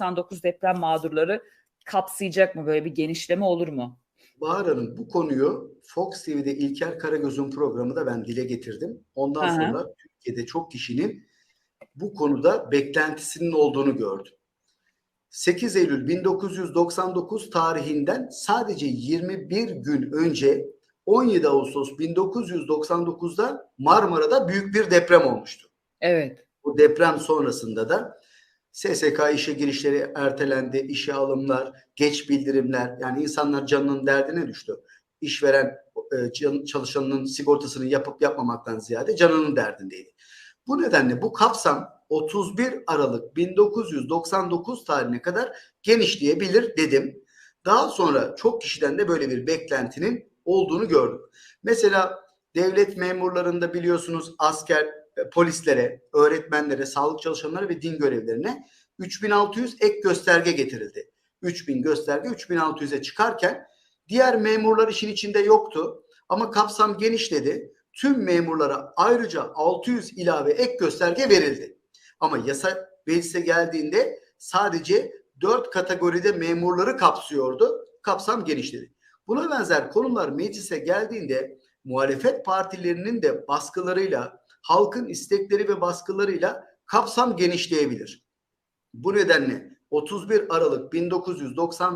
99 deprem mağdurları kapsayacak mı? Böyle bir genişleme olur mu? Bahar Hanım bu konuyu Fox TV'de İlker Karagöz'ün programında ben dile getirdim. Ondan hı. sonra Türkiye'de çok kişinin bu konuda beklentisinin olduğunu gördüm. 8 Eylül 1999 tarihinden sadece 21 gün önce 17 Ağustos 1999'da Marmara'da büyük bir deprem olmuştu. Evet. Bu deprem sonrasında da SSK işe girişleri ertelendi, işe alımlar, geç bildirimler yani insanlar canının derdine düştü. İşveren e, çalışanının sigortasını yapıp yapmamaktan ziyade canının derdindeydi. Bu nedenle bu kapsam 31 Aralık 1999 tarihine kadar genişleyebilir dedim. Daha sonra çok kişiden de böyle bir beklentinin olduğunu gördüm. Mesela devlet memurlarında biliyorsunuz asker, polislere, öğretmenlere, sağlık çalışanları ve din görevlerine 3600 ek gösterge getirildi. 3000 gösterge 3600'e çıkarken diğer memurlar işin içinde yoktu. Ama kapsam genişledi. Tüm memurlara ayrıca 600 ilave ek gösterge verildi. Ama yasa meclise geldiğinde sadece 4 kategoride memurları kapsıyordu. Kapsam genişledi. Buna benzer konular meclise geldiğinde muhalefet partilerinin de baskılarıyla, halkın istekleri ve baskılarıyla kapsam genişleyebilir. Bu nedenle 31 Aralık 1990